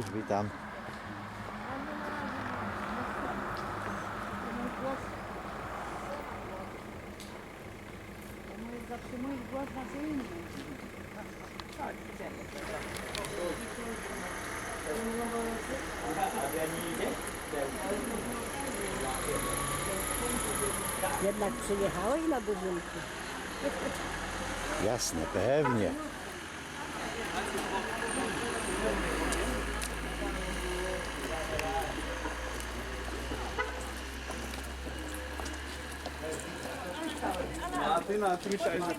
Cześć, witam. Zatrzymuj głos na co. Jednak przyjechałeś na budynku. Jasne, pewnie. A ty na ty myślałeś, że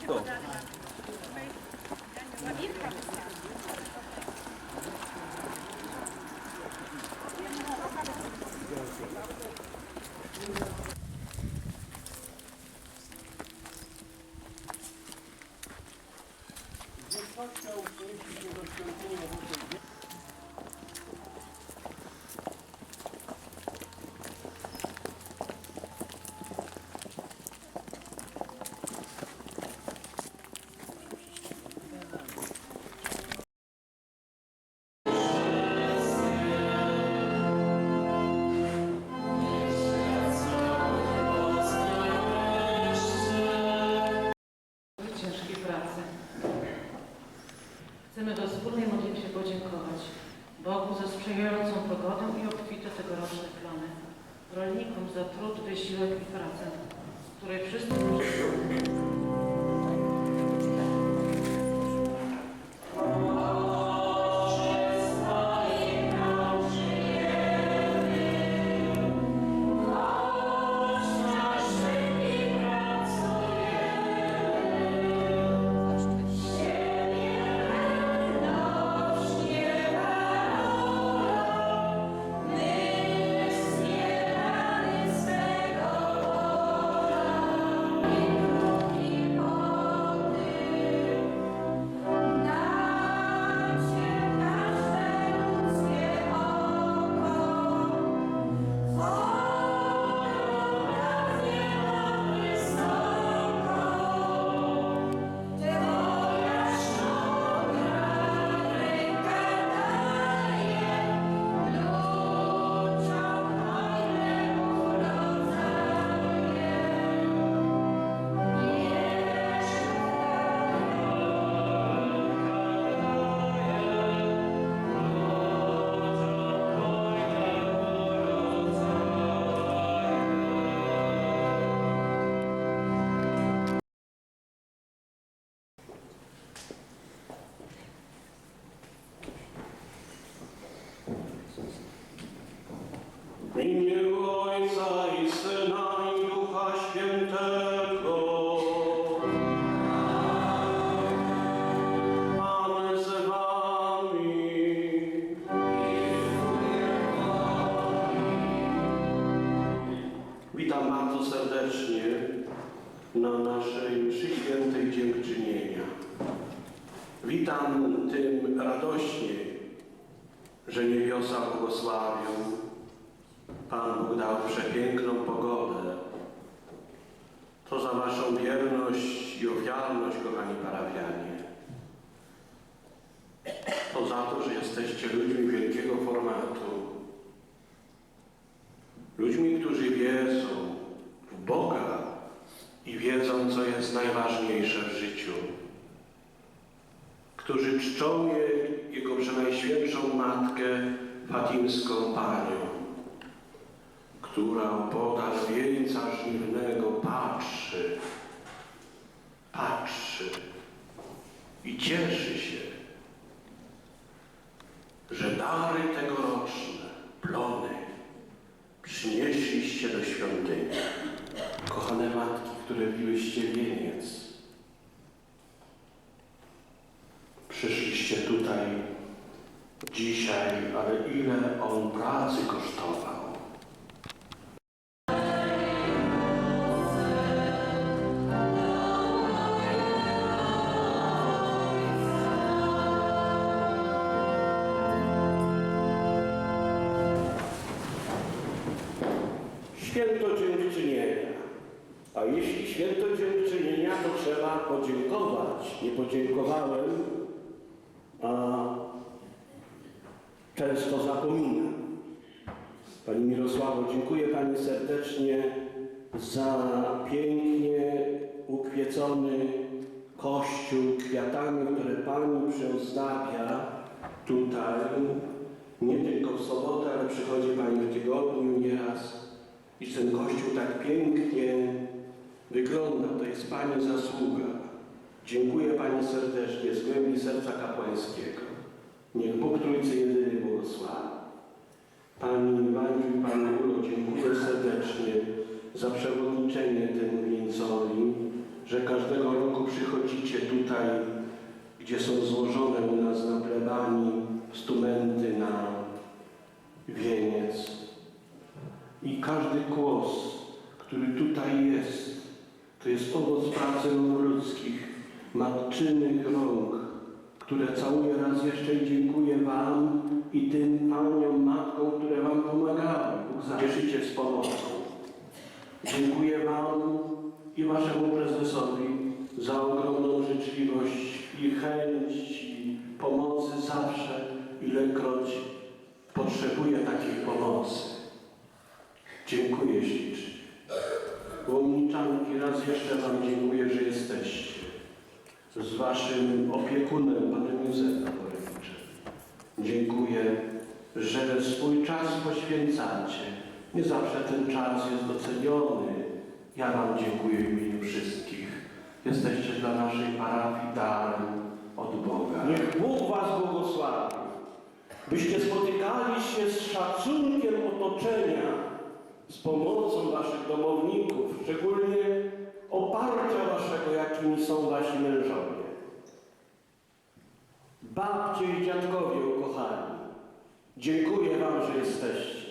za trud, wysiłek i pracę, której wszyscy Którzy czczą je- Jego przenajświętszą Matkę, Fatimską Panią która opodal wieńca żniwnego patrzy, patrzy i cieszy się, że dary tegoroczne, plony, przynieśliście do świątyni. Kochane matki, które wiłyście wieniec, przyszliście tutaj dzisiaj, ale ile on pracy kosztował. Święto Dziękczynienia. A jeśli święto Dziękczynienia, to trzeba podziękować. Nie podziękowałem, a często zapominam. Pani Mirosławo, dziękuję Pani serdecznie za pięknie ukwiecony kościół kwiatami, które Pani przyozdabia tutaj. Nie tylko w sobotę, ale przychodzi Pani w tygodniu nieraz i ten kościół tak pięknie wygląda. To jest Pani zasługa. Dziękuję Pani serdecznie z głębi serca kapłańskiego. Niech Bóg Trójcy Jedyny błogosławi. Pani Madziu Pani Ulo, dziękuję serdecznie za przewodniczenie temu wieńcowi, że każdego roku przychodzicie tutaj, gdzie są złożone u nas na plebanii stumenty na wieniec. I każdy głos, który tutaj jest, to jest owoc pracy ludzkich, matczynych rąk, które całuję raz jeszcze i dziękuję Wam i tym Paniom, Matkom, które Wam pomagały. Bóg z pomocą. Dziękuję Wam i Waszemu prezesowi za ogromną życzliwość i chęć i pomocy zawsze, ilekroć potrzebuję takiej pomocy. Dziękuję ślicznie. Łomniczanki, raz jeszcze Wam dziękuję, że jesteście. Z Waszym opiekunem, Panem Józefem Borewiczem. Dziękuję, że swój czas poświęcacie. Nie zawsze ten czas jest doceniony. Ja Wam dziękuję w imieniu wszystkich. Jesteście dla naszej parafii darem od Boga. Niech Bóg Was błogosławi. Byście spotykali się z szacunkiem otoczenia, z pomocą Waszych domowników, szczególnie oparcia Waszego, jakimi są Wasi mężowie. Babcie i dziadkowie ukochani, dziękuję Wam, że jesteście.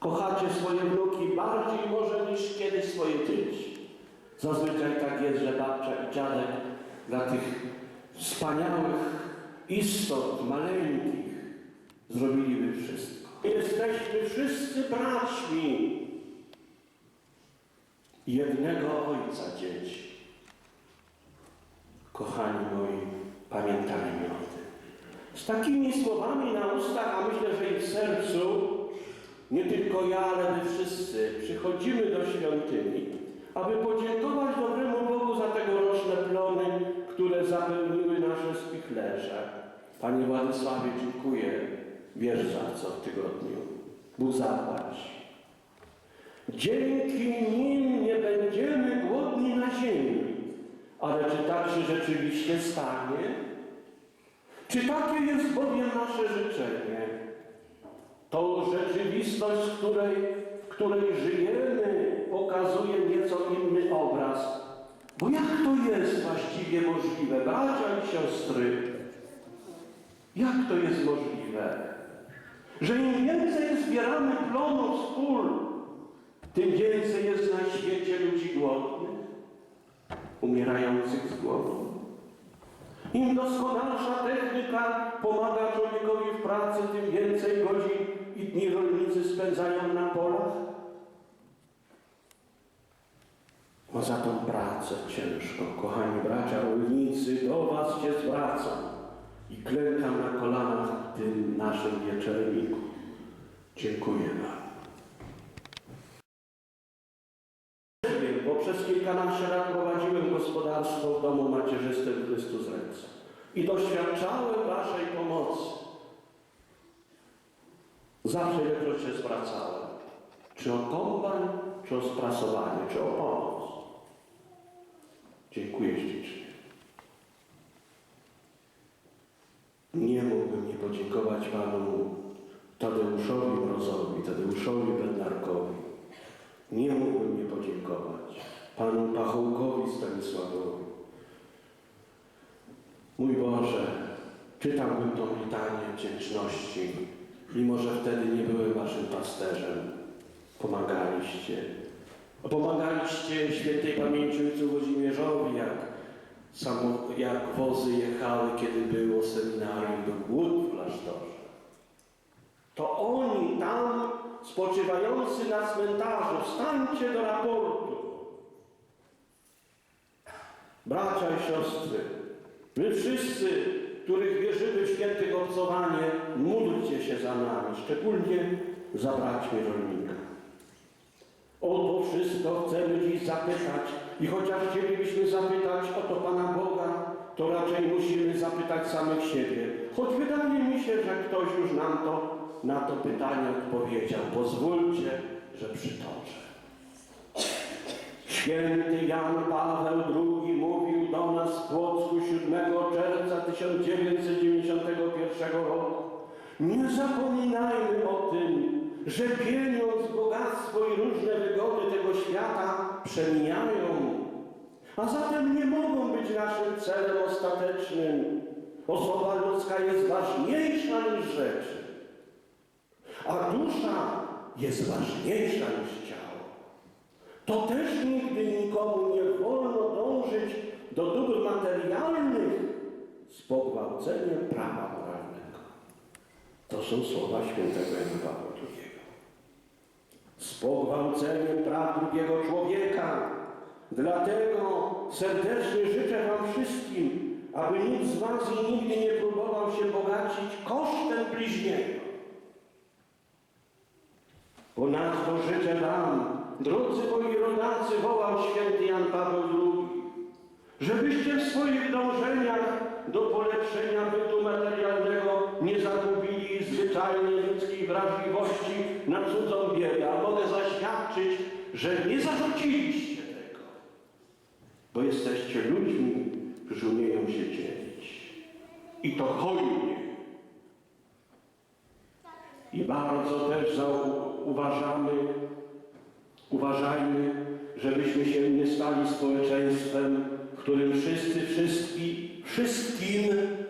Kochacie swoje wnuki bardziej może niż kiedyś swoje dzieci. Zazwyczaj tak jest, że babcia i dziadek dla tych wspaniałych istot maleńkich zrobiliby wszystko. Jesteśmy wszyscy braćmi jednego Ojca dzieci. Kochani moi, pamiętajmy o tym. Z takimi słowami na ustach, a myślę, że i w sercu, nie tylko ja, ale my wszyscy przychodzimy do świątyni, aby podziękować dobremu Bogu za tegoroczne plony, które zapełniły nasze spichlerze. Panie Władysławie, dziękuję. Wiesz za co w tygodniu. Bóg zapłać. Dzięki nim nie będziemy głodni na ziemi. Ale czy tak się rzeczywiście stanie? Czy takie jest bowiem nasze życzenie? To rzeczywistość, w której, w której żyjemy, pokazuje nieco inny obraz. Bo jak to jest właściwie możliwe, bracia i siostry? Jak to jest możliwe? Że im więcej zbieramy plonów z tym więcej jest na świecie ludzi głodnych, umierających z głodu. Im doskonalsza technika pomaga człowiekowi w pracy, tym więcej godzin i dni rolnicy spędzają na polach. No za tą pracę ciężką, kochani bracia rolnicy, do was się zwracam i klękam na kolanach tym naszym wieczerniku. Dziękuję wam. Wiem, bo przez kilkanaście lat prowadziłem gospodarstwo w domu macierzystym Chrystus Ręce i doświadczałem Waszej pomocy. Zawsze ilekroć się zwracałem. Czy o kombajn, czy o sprasowanie, czy o pomoc. Dziękuję ślicznie. Nie mógłbym nie podziękować Panu Tadeuszowi Mrozowi, Tadeuszowi Bednarkowi. Nie mógłbym nie podziękować Panu Pachołkowi Stanisławowi. Mój Boże, czytałbym tą litanię wdzięczności, mimo że wtedy nie byłem Waszym pasterzem. Pomagaliście. Pomagaliście świętej pamięci ojcu Włodzimierzowi, jak, samo, jak wozy jechały, kiedy było seminarium, był głód w klasztorze. To oni tam, spoczywający na cmentarzu, wstańcie do raportu. Bracia i siostry, my wszyscy których wierzymy w świętych obcowanie, módlcie się za nami, szczególnie za braćmi rolnika. O to wszystko chcemy dziś zapytać i chociaż chcielibyśmy zapytać o to Pana Boga, to raczej musimy zapytać samych siebie. Choć wydaje mi się, że ktoś już nam to na to pytanie odpowiedział. Pozwólcie, że przytoczę. Święty Jan Paweł II mówił do nas w Płocku 7 czerwca 1991 roku. Nie zapominajmy o tym, że pieniądz, bogactwo i różne wygody tego świata przemijają, a zatem nie mogą być naszym celem ostatecznym. Osoba ludzka jest ważniejsza niż rzeczy, a dusza jest ważniejsza niż. To też nigdy nikomu nie wolno dążyć do dóbr materialnych z pogwałceniem prawa moralnego. To są słowa świętego Jana Pawła II. Z pogwałceniem praw drugiego człowieka. Dlatego serdecznie życzę Wam wszystkim, aby nikt z Was nigdy nie próbował się bogacić kosztem bliźniego. Ponadto życzę Wam, drodzy moi rodacy, wołał święty Jan Paweł II, żebyście w swoich dążeniach do polepszenia bytu materialnego nie zagubili zwyczajnej ludzkiej wrażliwości na cudzą biedę. A mogę zaświadczyć, że nie zarzuciliście tego, bo jesteście ludźmi, którzy umieją się dzielić. I to hojnie. I bardzo też zauważamy, uważajmy, żebyśmy się nie stali społeczeństwem, którym wszyscy wszystkim, wszystkim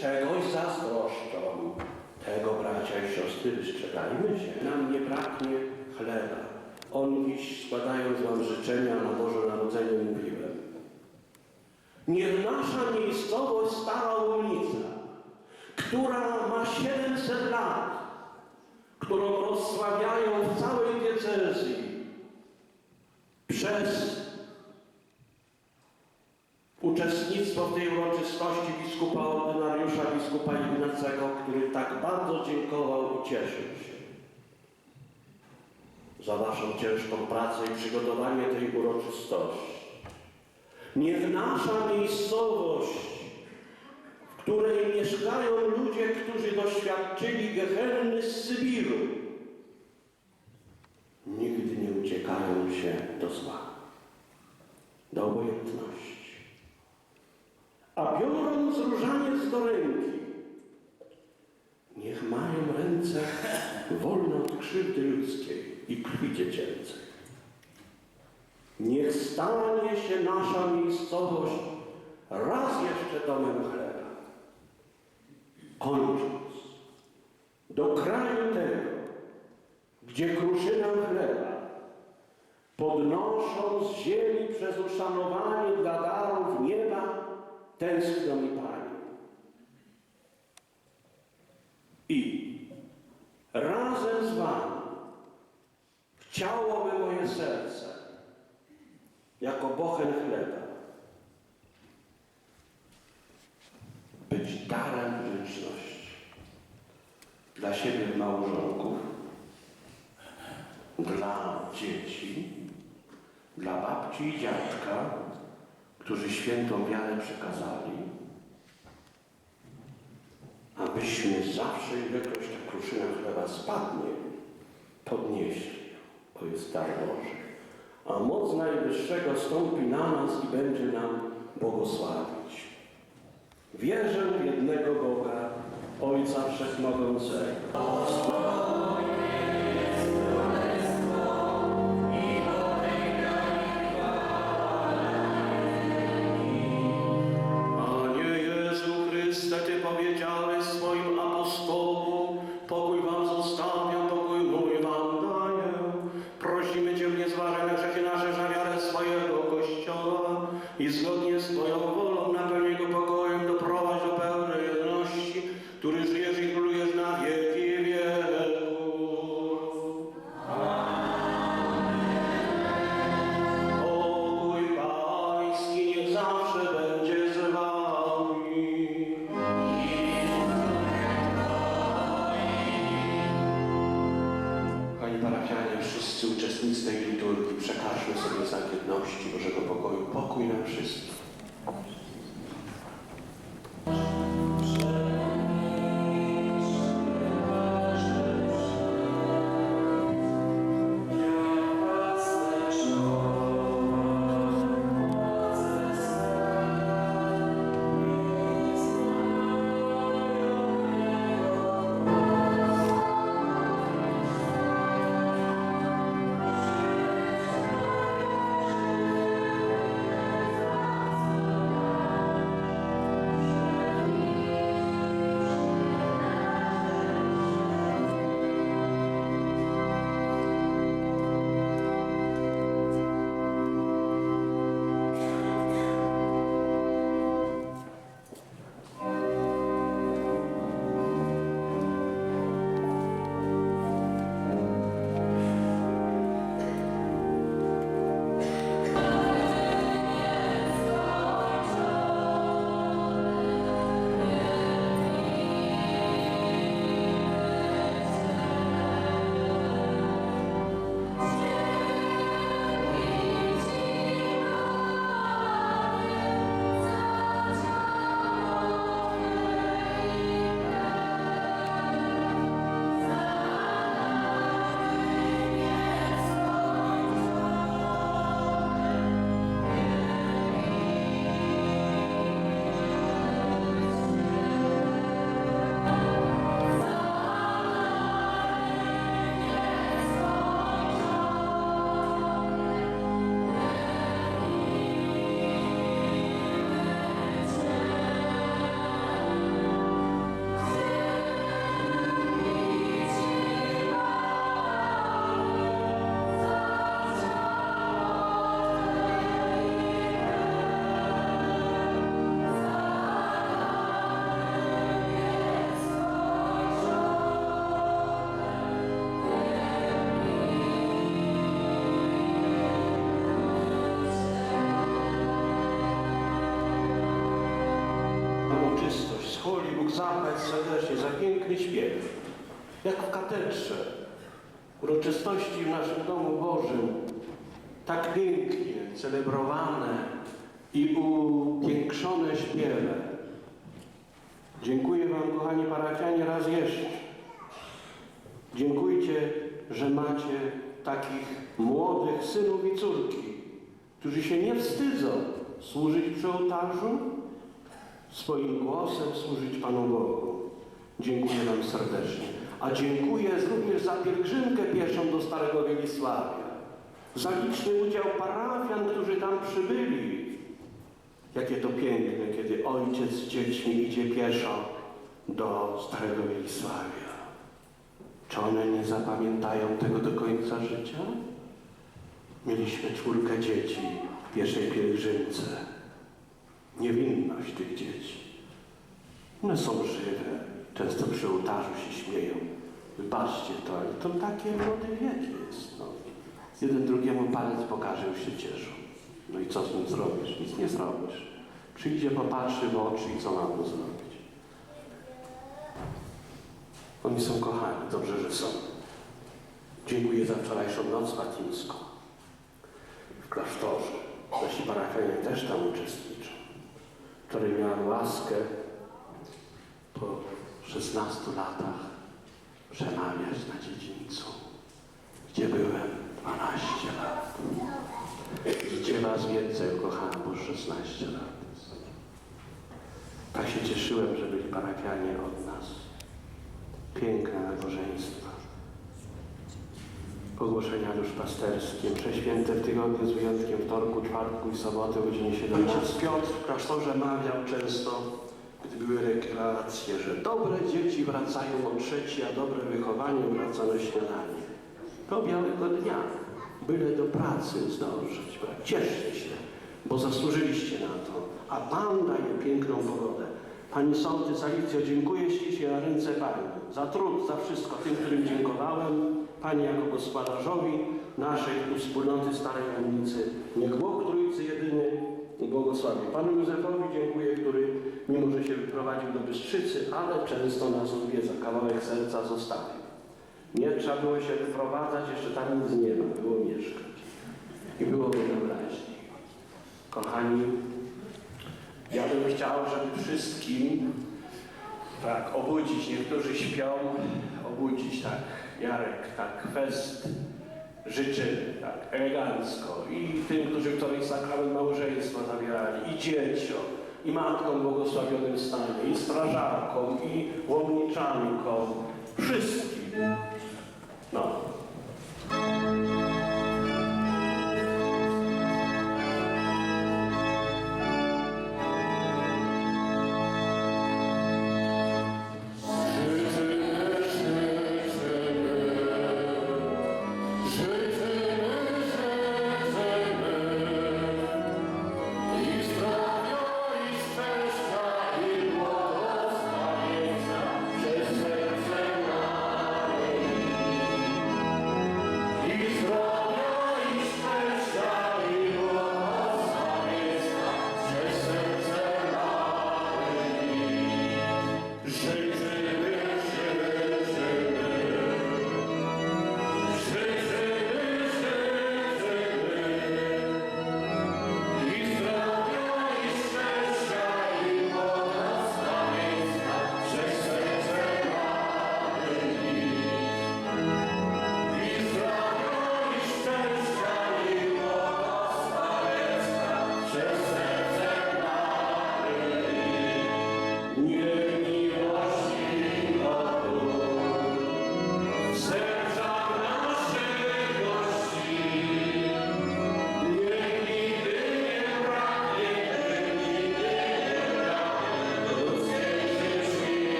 czegoś zazdroszczą. Tego, bracia i siostry, wystrzegajmy się. Nam nie braknie chleba. On dziś, składając Wam życzenia na Boże Narodzenie, mówiłem. Niech nasza miejscowość Stara Łomnica, która ma 700 lat, którą rozsławiają w całej diecezji przez uczestnictwo w tej uroczystości biskupa ordynariusza, biskupa Ignacego, który tak bardzo dziękował i cieszył się za Waszą ciężką pracę i przygotowanie tej uroczystości. Niech nasza miejscowość, w której mieszkają ludzie, którzy doświadczyli gehenny z Sybiru, uciekają się do zła, do obojętności. A biorąc różaniec do ręki, niech mają ręce wolne od krzywdy ludzkiej i krwi dziecięcej. Niech stanie się nasza miejscowość raz jeszcze domem chleba. Kończąc, do kraju tego, gdzie kruszy nam chleba, podnoszą z ziemi przez uszanowanie dla darów nieba, tęskno mi. I razem z Wami chciałoby moje serce, jako bochen chleba, być darem wdzięczności dla siebie małżonków, dla dla babci i dziadka, którzy świętą wiarę przekazali, abyśmy zawsze, ilekroć ta kruszyna chleba spadnie, podnieśli bo jest dar Boży. A moc Najwyższego stąpi na nas i będzie nam błogosławić. Wierzę w jednego Boga, Ojca Wszechmogącego. Serdecznie za piękny śpiew. Jak w katedrze, uroczystości w naszym domu Bożym, tak pięknie celebrowane i upiększone śpiewem. Dziękuję Wam, kochani parafianie, raz jeszcze. Dziękujcie, że macie takich młodych synów i córki, którzy się nie wstydzą służyć przy ołtarzu, swoim głosem służyć Panu Bogu. Dziękuję Wam serdecznie. A dziękuję również za pielgrzymkę pieszą do Starego Wielisławia, za liczny udział parafian, którzy tam przybyli. Jakie to piękne, kiedy ojciec z dziećmi idzie pieszo do Starego Wielisławia. Czy one nie zapamiętają tego do końca życia? Mieliśmy czwórkę dzieci w pierwszej pielgrzymce. Niewinność tych dzieci. One są żywe, często przy ołtarzu się śmieją. Wybaczcie to, to takie młody wiek jest. No. Jeden drugiemu palec pokaże, już się cieszą. No i co z nim zrobisz? Nic nie zrobisz. Przyjdzie, popatrzy w oczy i co mam mu zrobić? Oni są kochani, dobrze, że są. Dziękuję za wczorajszą noc fatimską w klasztorze. Nasi parafianie też tam uczestniczą. Wczoraj miałem łaskę 16 latach przemawiać na dziedzińcu, gdzie byłem 12 lat. Gdzie was więcej ukochałem, bo 16 lat. Tak się cieszyłem, że byli parafianie od nas. Piękne nabożeństwa. Ogłoszenia duszpasterskie, prześwięte w tygodniu z wyjątkiem wtorku, czwartku i soboty o godzinie 17. Piotr w klasztorze mawiał często, były rekreacje, że dobre dzieci wracają o trzeci, a dobre wychowanie wraca na śniadanie. Do białego dnia, byle do pracy zdążyć. Cieszcie się, bo zasłużyliście na to, a Pan daje piękną pogodę. Pani Sołtys Alicjo, dziękuję ślicznie na ręce Pani za trud, za wszystko tym, którym dziękowałem. Pani jako gospodarzowi naszej wspólnoty Starej Kamenicy. Niech Bóg Trójcy Jedyny błogosławi. Panu Józefowi dziękuję, który mimo, że się wyprowadził do Bystrzycy, ale często nas odwiedza. Kawałek serca zostawił. Nie trzeba było się wyprowadzać, jeszcze tam nic nie ma, było mieszkać. I było wyobraźni. Kochani, ja bym chciał, żeby wszystkim tak obudzić, niektórzy śpią, obudzić tak, Jarek, tak fest życzymy, tak elegancko i tym, którzy wczoraj sakrament małżeństwa zabierali, i dzieciom, i matkom błogosławionym stanie, i strażakom, i łomniczankom, wszystkim.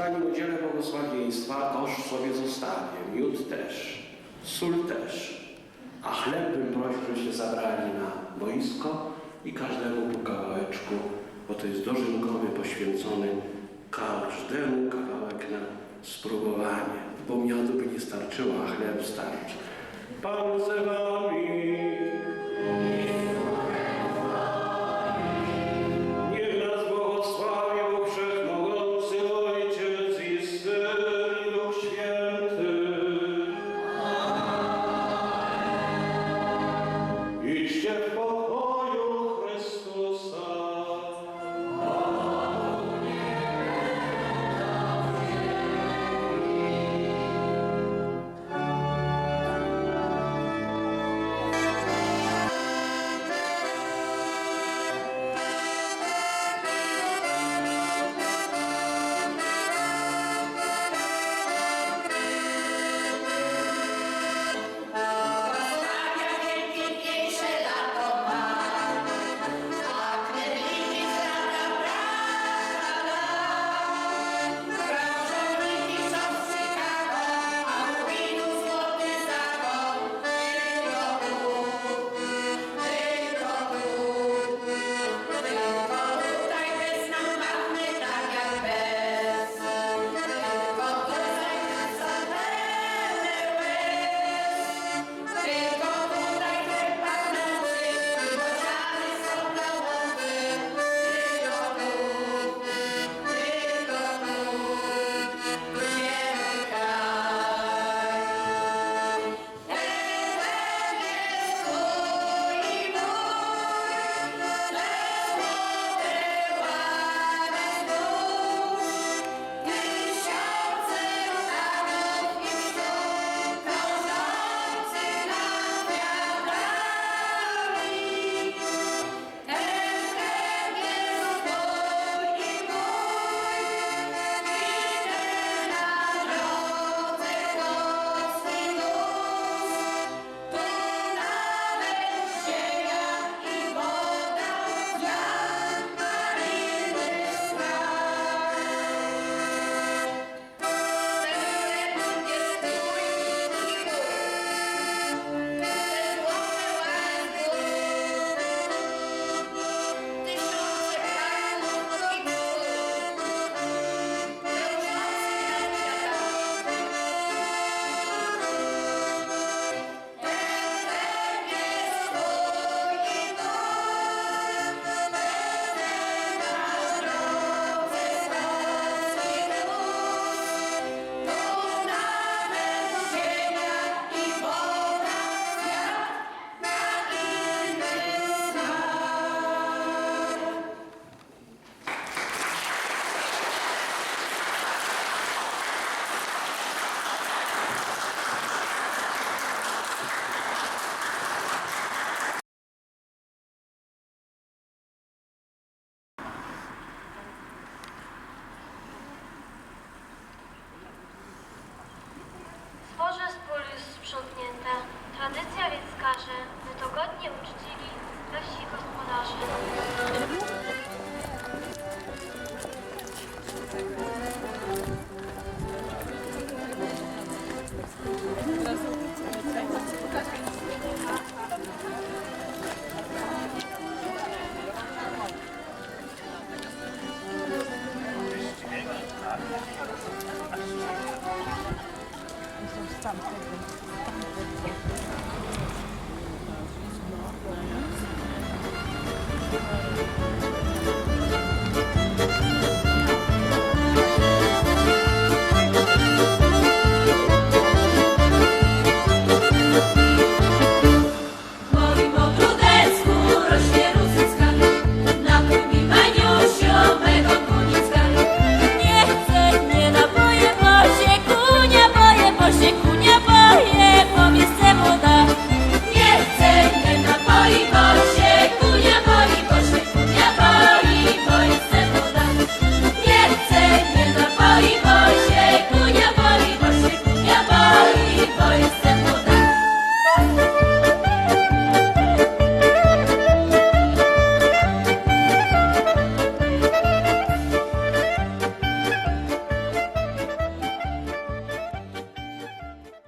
Zanim udzielę błogosławieństwa, kosz sobie zostawię, miód też, sól też, a chleb bym prosił, żebyście zabrali na boisko i każdemu po kawałeczku bo to jest dożynkowy poświęcony każdemu kawałek na spróbowanie, bo miodu by nie starczyło, a chleb starczy. Pan z wami.